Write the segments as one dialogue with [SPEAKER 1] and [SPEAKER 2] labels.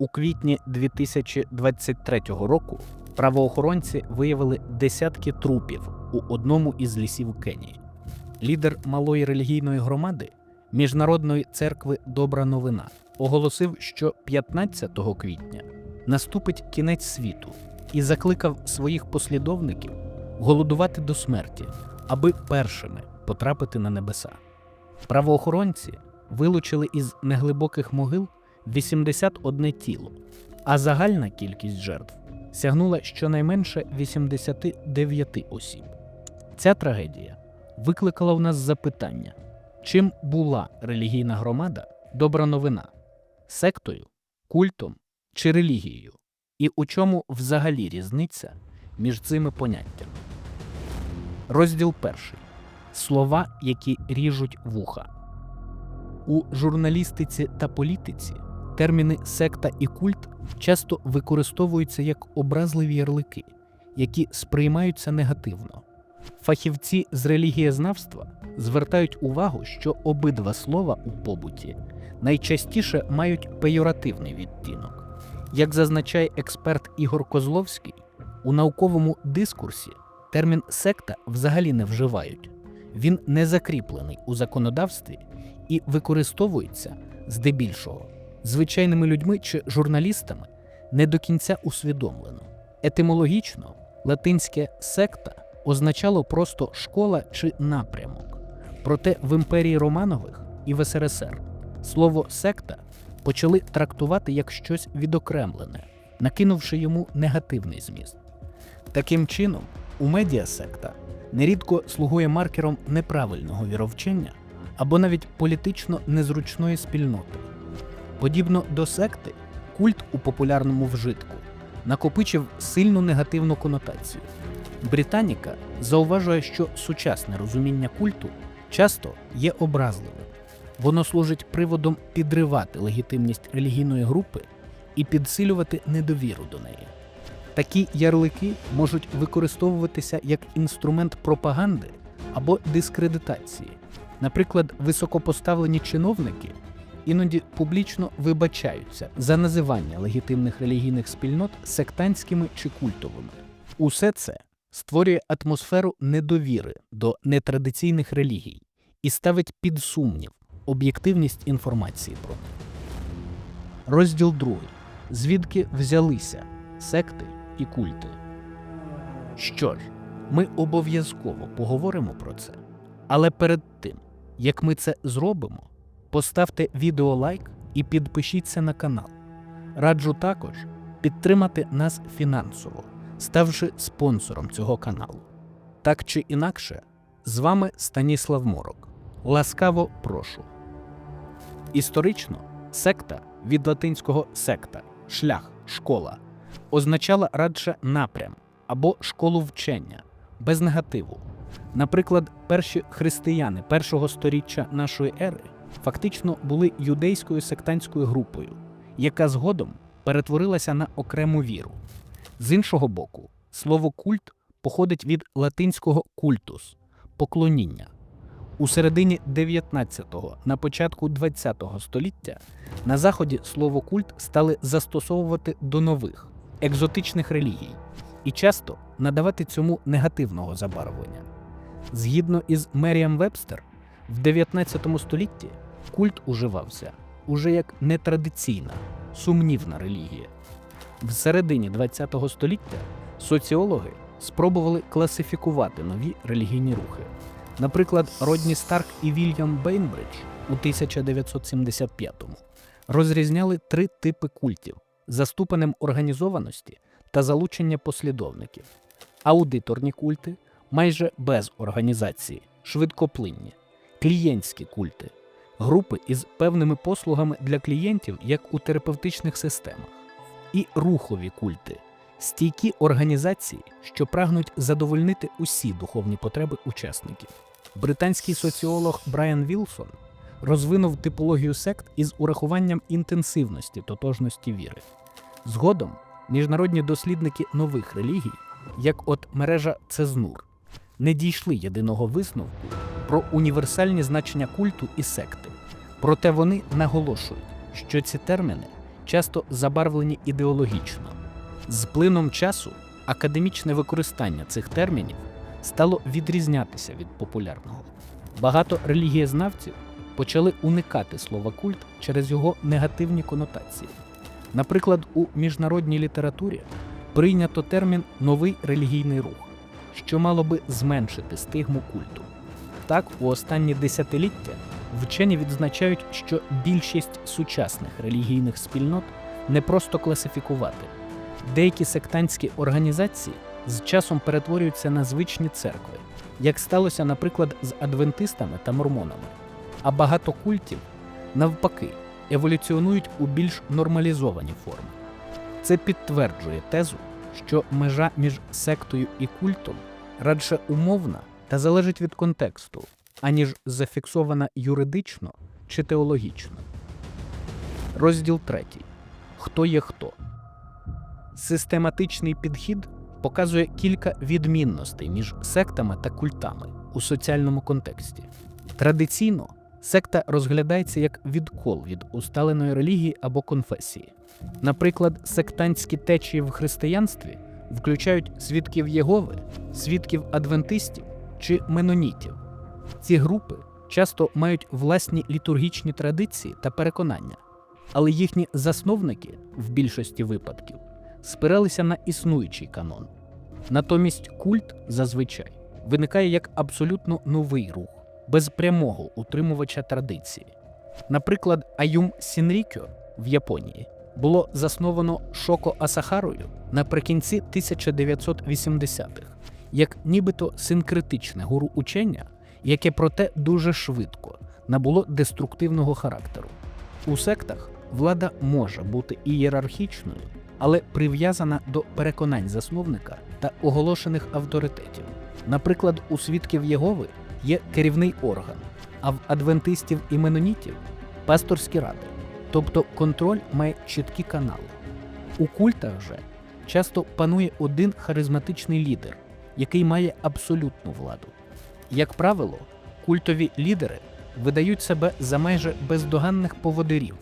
[SPEAKER 1] У квітні 2023 року правоохоронці виявили десятки трупів у одному із лісів Кенії. Лідер малої релігійної громади Міжнародної церкви Добра новина оголосив, що 15 квітня наступить кінець світу і закликав своїх послідовників голодувати до смерті, аби першими потрапити на небеса. Правоохоронці вилучили із неглибоких могил 81 тіло, а загальна кількість жертв сягнула щонайменше 89 осіб. Ця трагедія викликала в нас запитання, чим була релігійна громада добра новина сектою, культом чи релігією, і у чому взагалі різниця між цими поняттями. Розділ перший слова, які ріжуть вуха. У журналістиці та політиці терміни секта і культ часто використовуються як образливі ярлики, які сприймаються негативно. Фахівці з релігієзнавства звертають увагу, що обидва слова у побуті найчастіше мають пейоративний відтінок. Як зазначає експерт Ігор Козловський, у науковому дискурсі термін секта взагалі не вживають. Він не закріплений у законодавстві і використовується здебільшого звичайними людьми чи журналістами не до кінця усвідомлено. Етимологічно латинське секта означало просто школа чи напрямок. Проте в імперії Романових і в СРСР слово секта почали трактувати як щось відокремлене, накинувши йому негативний зміст. Таким чином, у медіасекта нерідко слугує маркером неправильного віровчення або навіть політично незручної спільноти. Подібно до секти, культ у популярному вжитку накопичив сильну негативну конотацію. Британіка зауважує, що сучасне розуміння культу часто є образливим. Воно служить приводом підривати легітимність релігійної групи і підсилювати недовіру до неї. Такі ярлики можуть використовуватися як інструмент пропаганди або дискредитації. Наприклад, високопоставлені чиновники іноді публічно вибачаються за називання легітимних релігійних спільнот сектантськими чи культовими. Усе це створює атмосферу недовіри до нетрадиційних релігій і ставить під сумнів об'єктивність інформації про них. Розділ 2. Звідки взялися секти і культи? Що ж, ми обов'язково поговоримо про це. Але перед тим, як ми це зробимо, поставте відео лайк і підпишіться на канал. Раджу також підтримати нас фінансово, ставши спонсором цього каналу. Так чи інакше, з вами Станіслав Морок. Ласкаво прошу. Історично секта від латинського секта, шлях, школа означала радше напрям або школу вчення без негативу. Наприклад, перші християни першого сторіччя нашої ери фактично були юдейською сектантською групою, яка згодом перетворилася на окрему віру. З іншого боку, слово культ походить від латинського культус поклоніння. У середині 19-го, на початку 20-го століття на заході слово культ стали застосовувати до нових екзотичних релігій і часто надавати цьому негативного забарвлення. Згідно із Меріам Вебстер, в 19 столітті культ уживався уже як нетрадиційна, сумнівна релігія. В середині 20 століття соціологи спробували класифікувати нові релігійні рухи. Наприклад, Родні Старк і Вільям Бейнбридж у 1975-му розрізняли три типи культів за ступенем організованості та залучення послідовників: аудиторні культи майже без організації, швидкоплинні, клієнтські культи, групи із певними послугами для клієнтів, як у терапевтичних системах, і рухові культи. Стійкі організації, що прагнуть задовольнити усі духовні потреби учасників. Британський соціолог Брайан Вілсон розвинув типологію сект із урахуванням інтенсивності тотожності віри. Згодом міжнародні дослідники нових релігій, як от мережа Цезнур, не дійшли єдиного висновку про універсальні значення культу і секти. Проте вони наголошують, що ці терміни часто забарвлені ідеологічно. З плином часу академічне використання цих термінів стало відрізнятися від популярного. Багато релігієзнавців почали уникати слова культ через його негативні конотації. Наприклад, у міжнародній літературі прийнято термін новий релігійний рух, що мало би зменшити стигму культу. Так, у останні десятиліття вчені відзначають, що більшість сучасних релігійних спільнот не просто класифікувати. Деякі сектантські організації з часом перетворюються на звичні церкви, як сталося, наприклад, з адвентистами та мормонами. А багато культів, навпаки, еволюціонують у більш нормалізовані форми. Це підтверджує тезу, що межа між сектою і культом радше умовна та залежить від контексту, аніж зафіксована юридично чи теологічно. Розділ 3. Хто є хто. Систематичний підхід показує кілька відмінностей між сектами та культами у соціальному контексті. Традиційно секта розглядається як відкол від усталеної релігії або конфесії. Наприклад, сектантські течії в християнстві включають свідків Єгови, свідків адвентистів чи менонітів. Ці групи часто мають власні літургічні традиції та переконання, але їхні засновники в більшості випадків спиралися на існуючий канон. Натомість культ зазвичай виникає як абсолютно новий рух, без прямого утримувача традиції. Наприклад, Аюм Сінрікьо в Японії було засновано Шоко Асахарою наприкінці 1980-х, як нібито синкретичне гуру учення, яке проте дуже швидко набуло деструктивного характеру. У сектах влада може бути ієрархічною, але прив'язана до переконань засновника та оголошених авторитетів. Наприклад, у свідків Єгови є керівний орган, а в адвентистів і менонітів пасторські ради, тобто контроль має чіткі канали. У культах же часто панує один харизматичний лідер, який має абсолютну владу. Як правило, культові лідери видають себе за майже бездоганних поводирів,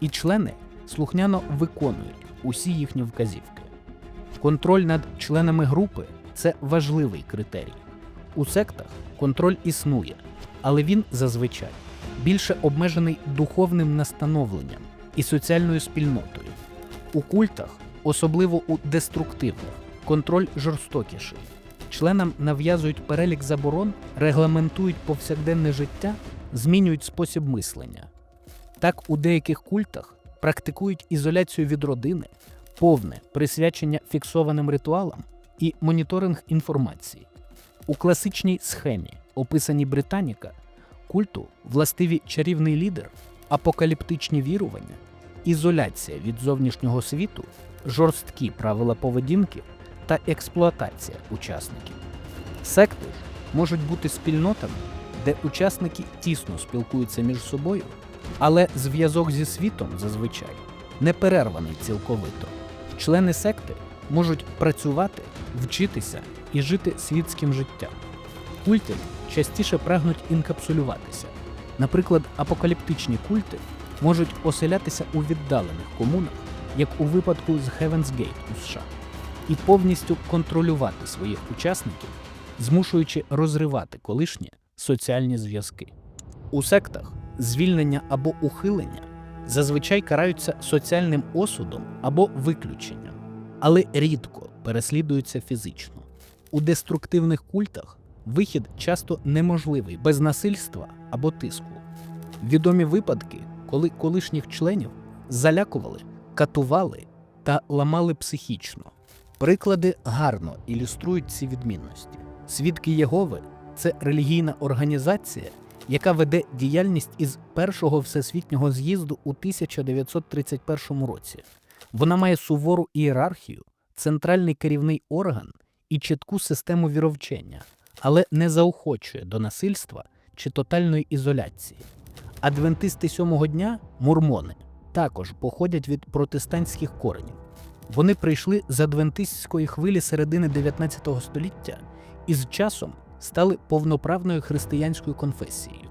[SPEAKER 1] і члени слухняно виконують усі їхні вказівки. Контроль над членами групи це важливий критерій. У сектах контроль існує, але він зазвичай більше обмежений духовним настановленням і соціальною спільнотою. У культах, особливо у деструктивних, контроль жорстокіший. Членам нав'язують перелік заборон, регламентують повсякденне життя, змінюють спосіб мислення. Так, у деяких культах практикують ізоляцію від родини, повне присвячення фіксованим ритуалам і моніторинг інформації. У класичній схемі, описаній Британіка, культу властиві чарівний лідер, апокаліптичні вірування, ізоляція від зовнішнього світу, жорсткі правила поведінки та експлуатація учасників. Секти можуть бути спільнотами, де учасники тісно спілкуються між собою, але зв'язок зі світом зазвичай не перерваний цілковито. Члени секти можуть працювати, вчитися і жити світським життям. Культи частіше прагнуть інкапсулюватися. Наприклад, апокаліптичні культи можуть оселятися у віддалених комунах, як у випадку з Heaven's Gate у США, і повністю контролювати своїх учасників, змушуючи розривати колишні соціальні зв'язки. У сектах звільнення або ухилення зазвичай караються соціальним осудом або виключенням, але рідко переслідуються фізично. У деструктивних культах вихід часто неможливий без насильства або тиску. Відомі випадки, коли колишніх членів залякували, катували та ламали психічно. Приклади гарно ілюструють ці відмінності. Свідки Єгови це релігійна організація, яка веде діяльність із першого всесвітнього з'їзду у 1931 році. Вона має сувору ієрархію, центральний керівний орган і чітку систему віровчення, але не заохочує до насильства чи тотальної ізоляції. Адвентисти сьомого дня, мурмони, також походять від протестантських коренів. Вони прийшли з адвентистської хвилі середини 19 століття і з часом стали повноправною християнською конфесією.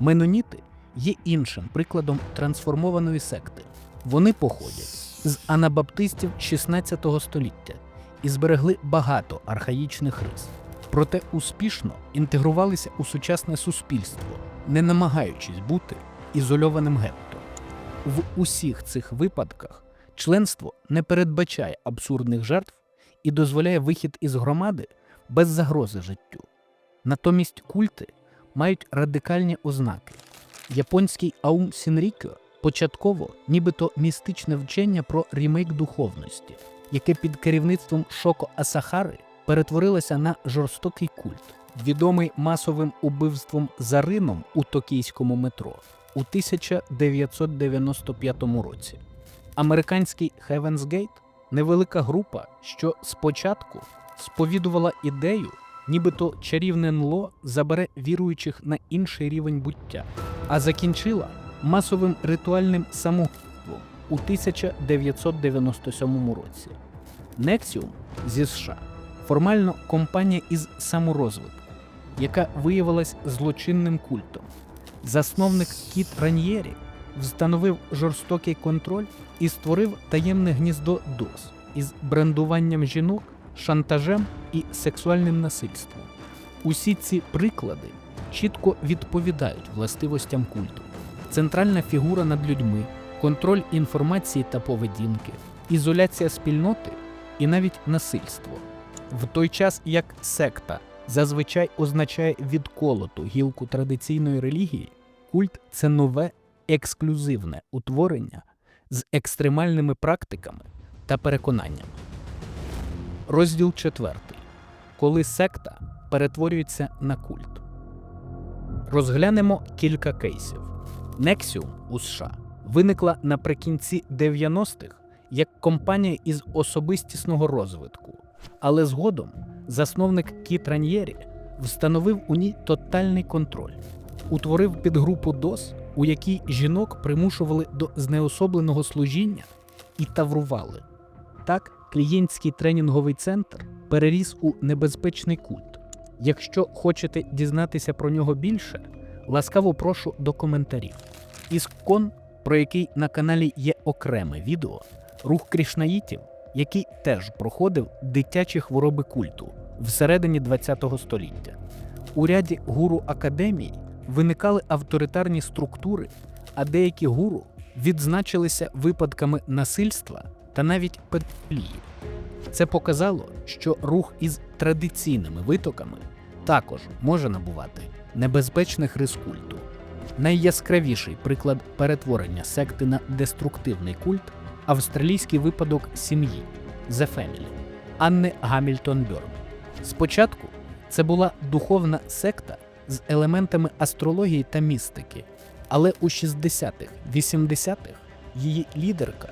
[SPEAKER 1] Меноніти є іншим прикладом трансформованої секти. Вони походять з анабаптистів 16 століття і зберегли багато архаїчних рис, проте успішно інтегрувалися у сучасне суспільство, не намагаючись бути ізольованим гетто. В усіх цих випадках членство не передбачає абсурдних жертв і дозволяє вихід із громади без загрози життю. Натомість культи мають радикальні ознаки. Японський Аум Сінрікьо початково нібито містичне вчення про рімейк духовності, яке під керівництвом Шоко Асахари перетворилося на жорстокий культ, відомий масовим убивством Зарином у токійському метро у 1995 році. Американський Heaven's Gate – невелика група, що спочатку сповідувала ідею, нібито чарівне НЛО забере віруючих на інший рівень буття, а закінчила масовим ритуальним самогубством у 1997 році. Nexium зі США формально компанія із саморозвитку, яка виявилась злочинним культом. Засновник Кіт Раньєрі встановив жорстокий контроль і створив таємне гніздо ДОС із брендуванням жінок, шантажем і сексуальним насильством. Усі ці приклади чітко відповідають властивостям культу. Центральна фігура над людьми, контроль інформації та поведінки, ізоляція спільноти і навіть насильство. В той час як секта зазвичай означає відколоту гілку традиційної релігії, культ це нове ексклюзивне утворення з екстремальними практиками та переконаннями. Розділ 4. Коли секта перетворюється на культ. Розглянемо кілька кейсів. Nexium у США виникла наприкінці 90-х як компанія із особистісного розвитку, але згодом засновник Кіт Раньєрі встановив у ній тотальний контроль, утворив підгрупу DOS, у якій жінок примушували до знеособленого служіння і таврували. Так, клієнтський тренінговий центр переріс у небезпечний культ. Якщо хочете дізнатися про нього більше, ласкаво прошу до коментарів. Іскон, про який на каналі є окреме відео, рух крішнаїтів, який теж проходив дитячі хвороби культу всередині ХХ століття. У ряді гуру академій виникали авторитарні структури, а деякі гуру відзначилися випадками насильства та навіть педофілії. Це показало, що рух із традиційними витоками також може набувати небезпечних рис культу. Найяскравіший приклад перетворення секти на деструктивний культ австралійський випадок сім'ї The Family Анни Гамільтон Бьорн. Спочатку це була духовна секта з елементами астрології та містики, але у 60-х, 80-х її лідерка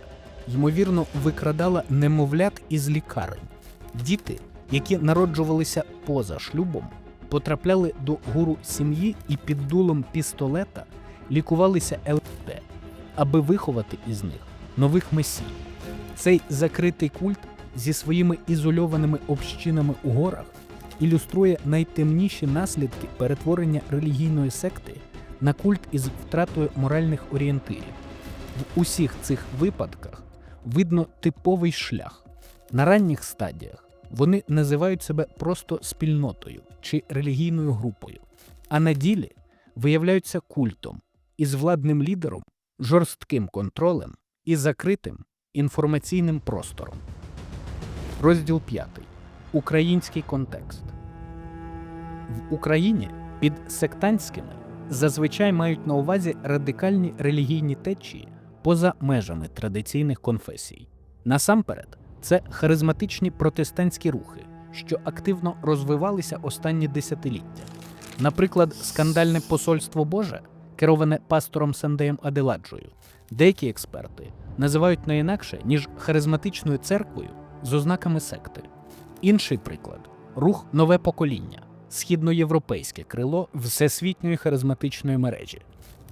[SPEAKER 1] ймовірно викрадала немовлят із лікарень. Діти, які народжувалися поза шлюбом, потрапляли до гуру сім'ї і під дулом пістолета лікувалися ЛСД, аби виховати із них нових месій. Цей закритий культ зі своїми ізольованими общинами у горах ілюструє найтемніші наслідки перетворення релігійної секти на культ із втратою моральних орієнтирів. В усіх цих випадках видно типовий шлях. На ранніх стадіях вони називають себе просто спільнотою чи релігійною групою, а на ділі виявляються культом із владним лідером, жорстким контролем і закритим інформаційним простором. Розділ 5. Український контекст. В Україні під сектантськими зазвичай мають на увазі радикальні релігійні течії поза межами традиційних конфесій. Насамперед, це харизматичні протестантські рухи, що активно розвивалися останні десятиліття. Наприклад, скандальне посольство Боже, кероване пастором Сандеєм Аделаджою, деякі експерти називають не інакше, ніж харизматичною церквою з ознаками секти. Інший приклад рух нове покоління, східноєвропейське крило всесвітньої харизматичної мережі.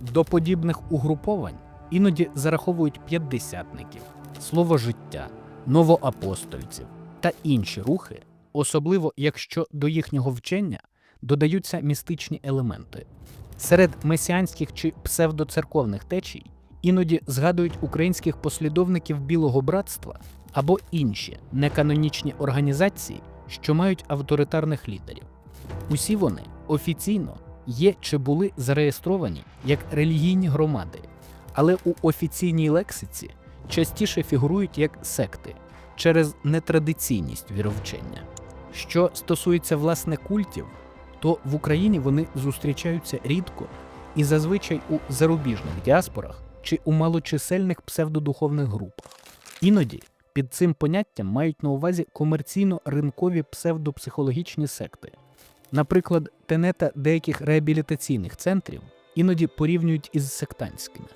[SPEAKER 1] До подібних угруповань іноді зараховують п'ятдесятників, слово життя, новоапостольців та інші рухи, особливо якщо до їхнього вчення додаються містичні елементи. Серед месіанських чи псевдоцерковних течій іноді згадують українських послідовників Білого братства або інші неканонічні організації, що мають авторитарних лідерів. Усі вони офіційно є чи були зареєстровані як релігійні громади, але у офіційній лексиці частіше фігурують як секти через нетрадиційність віровчення. Що стосується власне культів, то в Україні вони зустрічаються рідко і зазвичай у зарубіжних діаспорах чи у малочисельних псевдодуховних групах. Іноді під цим поняттям мають на увазі комерційно-ринкові псевдопсихологічні секти. Наприклад, тенета деяких реабілітаційних центрів іноді порівнюють із сектантськими.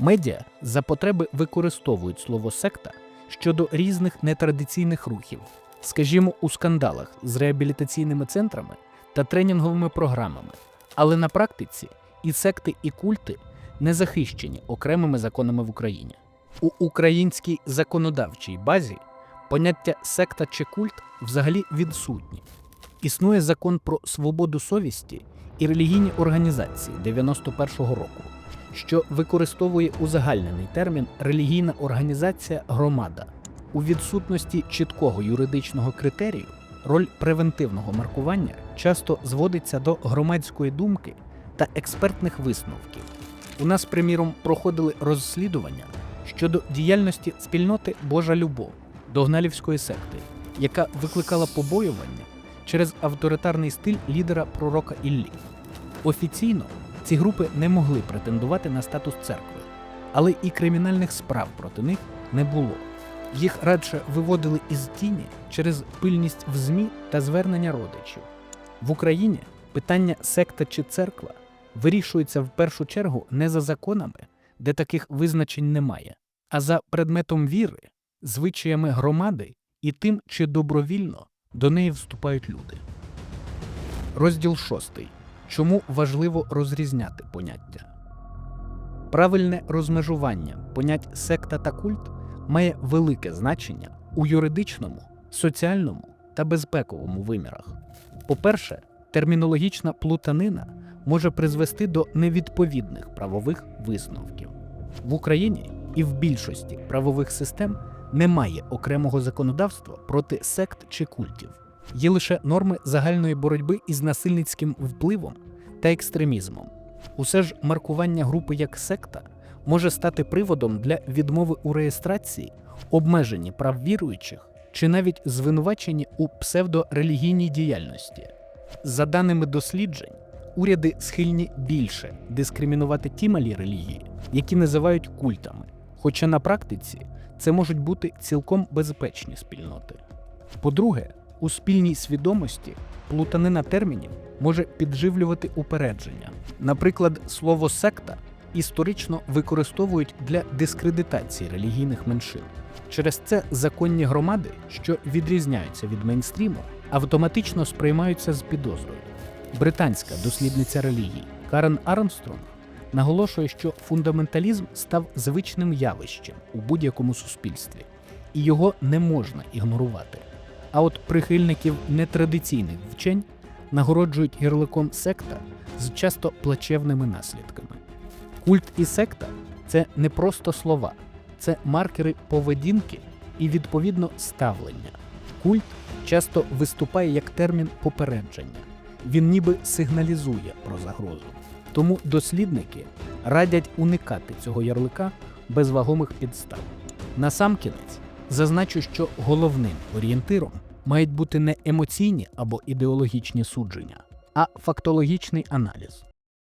[SPEAKER 1] Медіа за потреби використовують слово секта щодо різних нетрадиційних рухів, скажімо, у скандалах з реабілітаційними центрами та тренінговими програмами. Але на практиці і секти, і культи не захищені окремими законами в Україні. У українській законодавчій базі поняття секта чи культ взагалі відсутні. Існує закон про свободу совісті і релігійні організації 91-го року, що використовує узагальнений термін релігійна організація громада. У відсутності чіткого юридичного критерію роль превентивного маркування часто зводиться до громадської думки та експертних висновків. У нас, приміром, проходили розслідування щодо діяльності спільноти Божа Любов Догналівської секти, яка викликала побоювання через авторитарний стиль лідера пророка Іллі. Офіційно ці групи не могли претендувати на статус церкви, але і кримінальних справ проти них не було. Їх радше виводили із тіні через пильність в ЗМІ та звернення родичів. В Україні питання секта чи церква вирішується в першу чергу не за законами, де таких визначень немає, а за предметом віри, звичаями громади і тим, чи добровільно до неї вступають люди. Розділ 6. Чому важливо розрізняти поняття? Правильне розмежування понять секта та культ має велике значення у юридичному, соціальному та безпековому вимірах. По-перше, термінологічна плутанина може призвести до невідповідних правових висновків. В Україні і в більшості правових систем немає окремого законодавства проти сект чи культів. Є лише норми загальної боротьби із насильницьким впливом та екстремізмом. Усе ж маркування групи як секта може стати приводом для відмови у реєстрації, обмеженні прав віруючих чи навіть звинуваченні у псевдорелігійній діяльності. За даними досліджень, уряди схильні більше дискримінувати ті малі релігії, які називають культами, хоча на практиці це можуть бути цілком безпечні спільноти. По-друге, у спільній свідомості плутанина термінів може підживлювати упередження. Наприклад, слово секта історично використовують для дискредитації релігійних меншин. Через це законні громади, що відрізняються від мейнстріму, автоматично сприймаються з підозрою. Британська дослідниця релігій Карен Армстронг наголошує, що фундаменталізм став звичним явищем у будь-якому суспільстві, і його не можна ігнорувати. А от прихильників нетрадиційних вчень нагороджують ярликом секта з часто плачевними наслідками. Культ і секта це не просто слова, це маркери поведінки і відповідно ставлення. Культ часто виступає як термін попередження. Він ніби сигналізує про загрозу. Тому дослідники радять уникати цього ярлика без вагомих підстав. Насамкінець зазначу, що головним орієнтиром мають бути не емоційні або ідеологічні судження, а фактологічний аналіз.